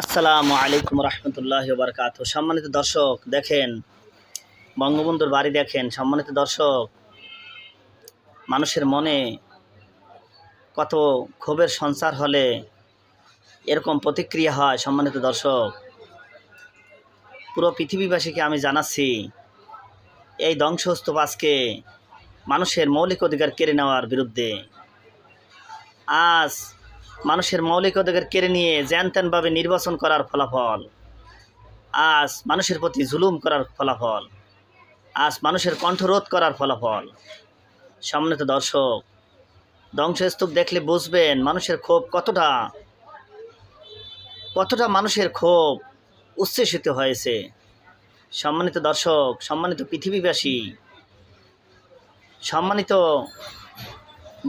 আসসালামু আলাইকুম রহমতুল্লাহ বারকাত সম্মানিত দর্শক, দেখেন, বঙ্গবন্ধুর বাড়ি দেখেন, সম্মানিত দর্শক, মানুষের মনে কত ক্ষোভের সঞ্চার হলে এরকম প্রতিক্রিয়া হয়, সম্মানিত দর্শক। পুরো পৃথিবীবাসীকে আমি জানাচ্ছি, এই ধ্বংসস্তূপ আজকে মানুষের মৌলিক অধিকার কেড়ে নেওয়ার বিরুদ্ধে। আজ মানুষের মৌলিক অধিকার কেড়ে নিয়ে জ্যান ত্যানভাবে নির্বাচন করার ফলাফল। আজ মানুষের প্রতি জুলুম করার ফলাফল। আজ মানুষের কণ্ঠরোধ করার ফলাফল। সম্মানিত দর্শক, ধ্বংসস্তূপ দেখলে বুঝবেন মানুষের ক্ষোভ কতটা। কতটা মানুষের ক্ষোভ উচ্ছ্বসিত হয়েছে। সম্মানিত দর্শক, সম্মানিত পৃথিবীবাসী, সম্মানিত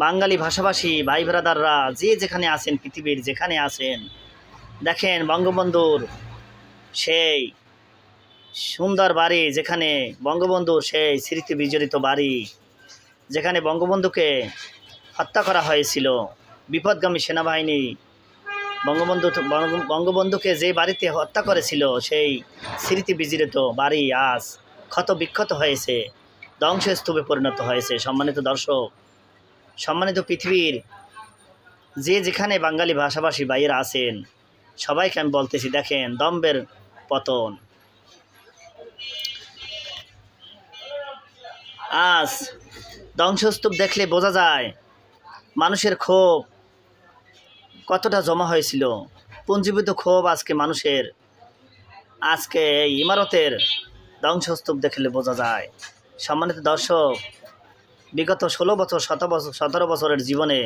বাঙালি ভাষাভাষী ভাই ব্রাদাররা যে যেখানে আছেন, পৃথিবীর যেখানে আছেন, দেখেন বঙ্গবন্ধুর সেই সুন্দর বাড়ি যেখানে বঙ্গবন্ধুর সেই স্মৃতি বিজড়িত বাড়ি, যেখানে বঙ্গবন্ধুকে হত্যা করা হয়েছিল। বিপদগামী সেনাবাহিনী বঙ্গবন্ধু বঙ্গবন্ধুকে যে বাড়িতে হত্যা করেছিল, সেই স্মৃতি বিজড়িত বাড়ি আজ ক্ষত বিক্ষত হয়েছে, ধ্বংসস্তূপে পরিণত হয়েছে। সম্মানিত দর্শক সম্মানিত পৃথিবীর যে যেখানে বাঙালি ভাষাভাষী ভাইয়েরা আছেন, সবাইকে আমি বলতেছি, দেখেন, দম্বের পতন। আজ ধ্বংসস্তূপ দেখলে বোঝা যায়, মানুষের ক্ষোভ কতটা জমা হয়েছিল। পুঞ্জীবিত ক্ষোভ আজকে মানুষের, আজকে এই ইমারতের ধ্বংসস্তূপ দেখলে বোঝা যায়। সম্মানিত দর্শক বিগত ষোলো বছর শত বছর, সতেরো বছরের জীবনে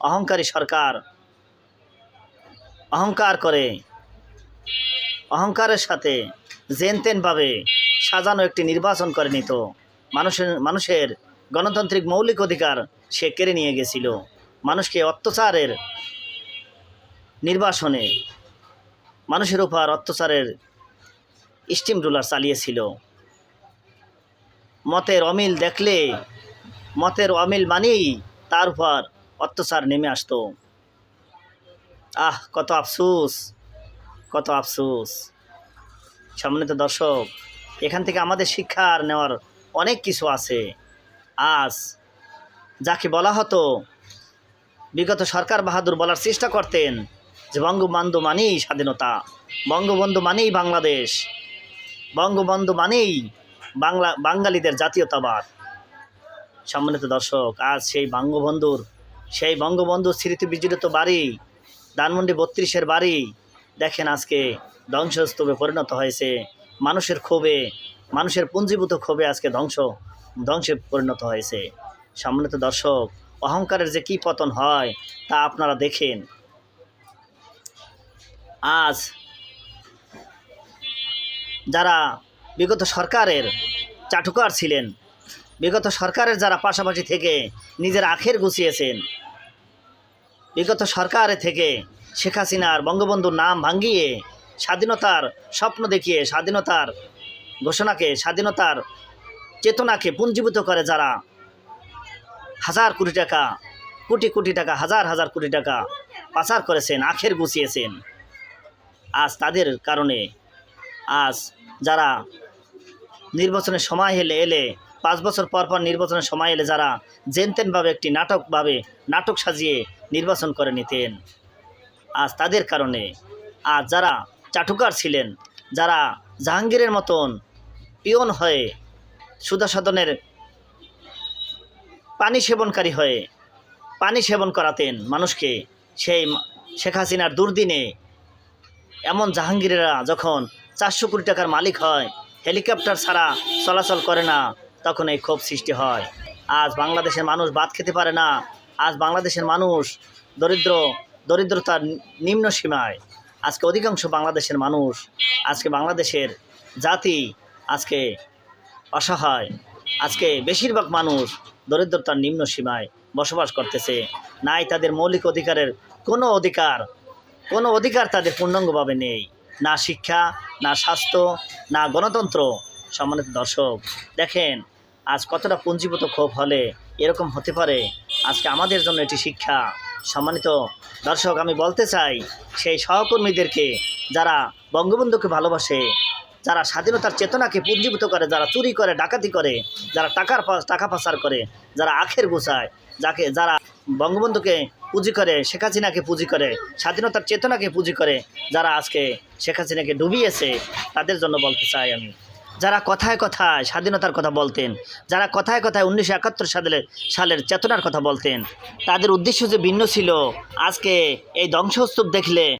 অহংকারী সরকার অহংকার করে, অহংকারের সাথে জেনতেনভাবে সাজানো একটি নির্বাচন করে নিত। মানুষের মানুষের গণতান্ত্রিক মৌলিক অধিকার সে কেড়ে নিয়ে গেছিল। মানুষকে অত্যাচারের নির্বাসনে মানুষের উপর অত্যাচারের স্টিম রুলার চালিয়েছিল। মতের অমিল দেখলে মতের অমিল মানেই তার উপর অত্যাচার নেমে আসতো। আহ, কত আফসুস কত আফসুস। সম্মানিত দর্শক, এখান থেকে আমাদের শিক্ষার নেওয়ার অনেক কিছু আছে। আজ যাকে বলা হতো, বিগত সরকার বাহাদুর বলার চেষ্টা করতেন যে বঙ্গবন্ধু মানেই স্বাধীনতা, বঙ্গবন্ধু মানেই বাংলাদেশ, বঙ্গবন্ধু মানেই বাংলা, বাঙালিদের জাতীয়তাবাদ। সম্মানিত দর্শক, আজ সেই বঙ্গবন্ধুর সেই বঙ্গবন্ধুর স্মৃতি বিজড়িত বাড়ি, ধানমন্ডি বত্রিশের বাড়ি, দেখেন আজকে ধ্বংসস্তূপে পরিণত হয়েছে। মানুষের ক্ষোভে, মানুষের পুঞ্জীভূত ক্ষোভে আজকে ধ্বংস, ধ্বংসে পরিণত হয়েছে। সম্মানিত দর্শক, অহংকারের যে কী পতন হয়, তা আপনারা দেখেন। আজ যারা বিগত সরকারের চাটুকার ছিলেন বিগত সরকারের যারা পাশাপাশি থেকে নিজের আখের গুছিয়েছেন, বিগত সরকারে থেকে শেখ হাসিনার বঙ্গবন্ধুর নাম ভাঙ্গিয়ে স্বাধীনতার স্বপ্ন দেখিয়ে স্বাধীনতার ঘোষণাকে, স্বাধীনতার চেতনাকে পুঞ্জীভূত করে যারা হাজার কোটি টাকা, কোটি কোটি টাকা, হাজার হাজার কোটি টাকা পাচার করেছেন, আখের গুছিয়েছেন, আজ তাদের কারণে, আজ যারা নির্বাচনের সময় এলে এলে পাঁচ বছর পর পর নির্বাচনের সময় এলে যারা জেনতেনভাবে একটি নাটকভাবে নাটক সাজিয়ে নির্বাচন করে নিতেন। আজ তাদের কারণে আর যারা চাটুকার ছিলেন, যারা জাহাঙ্গীরের মতন পিয়ন হয়ে সুদা সদনের পানি সেবনকারী হয়ে পানি সেবন করাতেন মানুষকে, সেই শেখ হাসিনার দুর্দিনে এমন জাহাঙ্গীরেরা যখন চারশো কোটি টাকার মালিক হয়, হেলিকপ্টার ছাড়া চলাচল করে না তখন এই ক্ষোভ সৃষ্টি হয়। আজ বাংলাদেশের মানুষ ভাত খেতে পারে না। আজ বাংলাদেশের মানুষ দরিদ্র, দরিদ্রতার নিম্ন সীমায়। আজকে অধিকাংশ বাংলাদেশের মানুষ, আজকে বাংলাদেশের জাতি আজকে অসহায়। আজকে বেশিরভাগ মানুষ দরিদ্রতার নিম্ন সীমায় বসবাস করতেছে। নাই তাদের মৌলিক অধিকারের কোনো অধিকার কোনো অধিকার তাদের পূর্ণাঙ্গভাবে নেই। না শিক্ষা, না স্বাস্থ্য, না গণতন্ত্র, সম্মানিত দর্শক, দেখেন আজ কতটা পুঞ্জীভূত ক্ষোভ হলে এরকম হতে পারে? আজকে আমাদের জন্য এটি শিক্ষা। সম্মানিত দর্শক, আমি বলতে চাই, সেই সহকর্মীদেরকে যারা বঙ্গবন্ধুকে ভালোবাসে, যারা স্বাধীনতার চেতনাকে পুঞ্জীভূত করে, যারা চুরি করে, ডাকাতি করে, যারা টাকার টাকা পাচার করে, যারা আখের গোছায়, যাকে যারা বঙ্গবন্ধুকে পুঁজি করে, শেখ হাসিনাকে পুঁজি করে, স্বাধীনতার চেতনাকে পুঁজি করে, যারা আজকে শেখ হাসিনাকে ডুবিয়েছে, তাদের জন্য বলতে চাই আমি। যারা কথায় কথায় স্বাধীনতার কথা বলতেন, যারা কথায় কথায় উনিশশো একাত্তর সালের সালের চেতনার কথা বলতেন, তাদের উদ্দেশ্য যে ভিন্ন ছিল। আজকে এই ধ্বংসস্তূপ দেখলে